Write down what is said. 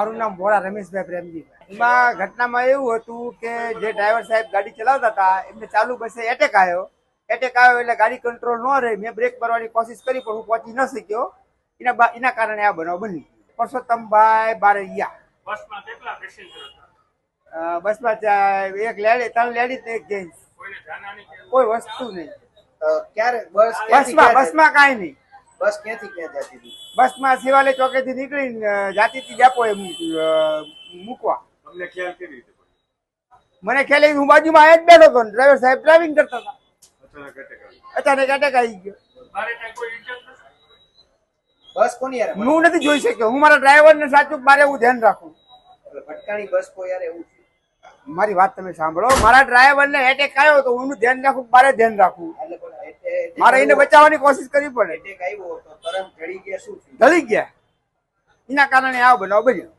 મારું નામ ભોળા રમેશભાઈ પ્રેમજીભાઈ એમાં ઘટનામાં એવું હતું કે જે ડ્રાઈવર સાહેબ ગાડી ચલાવતા હતા એમને ચાલુ બસે એટેક આવ્યો. એટેક આવ્યો એટલે ગાડી કંટ્રોલ ન રહી. મેં બ્રેક મારવાની કોશિશ કરી પણ હું પહોંચી ન શક્યો. એના બા- એના કારણે આ બનાવ બની પરસોત્તમભાઈ બારૈયા. બસમાં કેટલા પેસેન્જર બસમાં એક લેડી ત્રણ લેડીઝ ને એક જેન્ટ્સ કોઈ વસ્તુ નહીં. ક્યારે? બસ બસમાં બસમાં કાંઈ નહીં? બસ ક્યાંથી ક્યાં જતી હતી? બસમાં શિવાલય ચોકેથી નીકળીને અ, જાતીથી ડેપોએ મૂક- અ, મૂકવા. તમને ખ્યાલ કેવી રીતે મને ખ્યાલ હું બાજુમાં આયા જ બેઠો હતો ડ્રાઈવર સાહેબ ડ્રાઇવિંગ કરતા હતા. અચાનક અટેક આવી ગયો. બસ કોની યાર? હું નથી જોઈ શક્યો. હું મારા ડ્રાઈવર ને સાચું મારે એવું ધ્યાન રાખું ભટકાણી બસ કોઈ યાર એવું મારી વાત તમે સાંભળો. મારા ડ્રાઈવર ને એટેક આવ્યો તો હું ધ્યાન રાખું મારે ધ્યાન રાખવું? એટલે મારે એને બચાવવાની કોશિશ કરવી પડે. ઢળી ગયા એના કારણે આ બનાવ બન્યો.